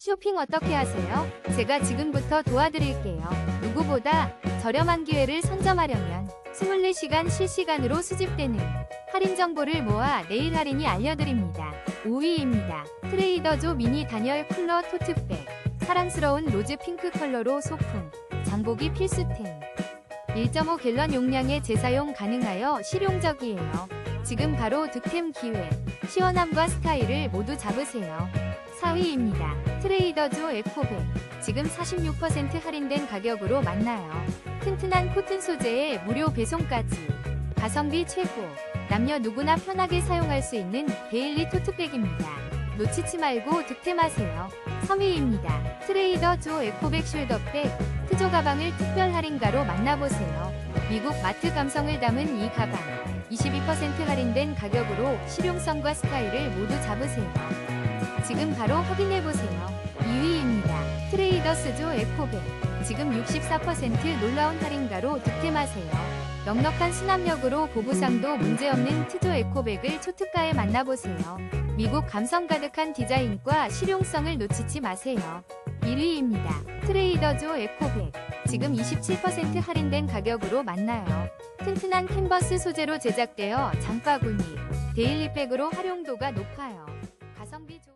쇼핑 어떻게 하세요? 제가 지금부터 도와드릴게요. 누구보다 저렴한 기회를 선점하려면 24시간 실시간으로 수집되는 할인 정보를 모아 내일 할인이 알려드립니다. 5위입니다. 트레이더조 미니 단열 쿨러 토트백. 사랑스러운 로즈 핑크 컬러로 소품, 장보기 필수템. 1.5 갤런 용량의 재사용 가능하여 실용적이에요. 지금 바로 득템 기회. 시원함과 스타일을 모두 잡으세요. 4위입니다. 트레이더조 에코백. 지금 46% 할인된 가격으로 만나요. 튼튼한 코튼 소재에 무료 배송까지. 가성비 최고. 남녀 누구나 편하게 사용할 수 있는 데일리 토트백입니다. 놓치지 말고 득템하세요. 3위입니다. 트레이더 조 에코백 숄더백. 트조 가방을 특별 할인가로 만나보세요. 미국 마트 감성을 담은 이 가방. 22% 할인된 가격으로 실용성과 스타일을 모두 잡으세요. 지금 바로 확인해보세요. 2위입니다. 트레이더스조 에코백. 지금 64% 놀라운 할인가로 득템하세요. 넉넉한 수납력으로 보부상도 문제없는 트조 에코백을 초특가에 만나보세요. 미국 감성 가득한 디자인과 실용성을 놓치지 마세요. 1위입니다. 트레이더조 에코백. 지금 27% 할인된 가격으로 만나요. 튼튼한 캔버스 소재로 제작되어 장바구니, 데일리백으로 활용도가 높아요. 가성비 좋